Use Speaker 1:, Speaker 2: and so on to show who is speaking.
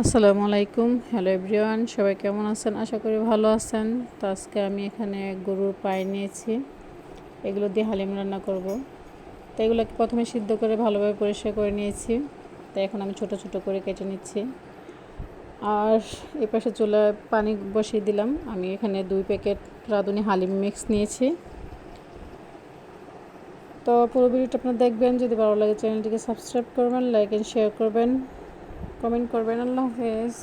Speaker 1: আসসালামু আলাইকুম। Hello everyone, সবাই কেমন আছেন? আশা করি ভালো আছেন। তো আজকে আমি এখানে গরুর পায়ে নিয়েছি। এগুলো দিয়ে হালিম রান্না করব। তো এগুলোকে প্রথমে সিদ্ধ করে ভালোভাবে পরিষ্কার করে নিয়েছি। তো এখন আমি ছোট ছোট করে কেটে নিচ্ছি। আর এ পাশে চুলায় পানি বসিয়ে দিলাম। আমি এখানে দুই প্যাকেট রাঁধুনি হালিম মিক্স নিয়েছি। তো পুরো ভিডিওটা আপনারা দেখবেন। যদি ভালো লাগে চ্যানেলটিকে সাবস্ক্রাইব করবেন, লাইক অ্যান্ড শেয়ার করবেন। কমেন্ট করবেন আল্লাহ হাফেজ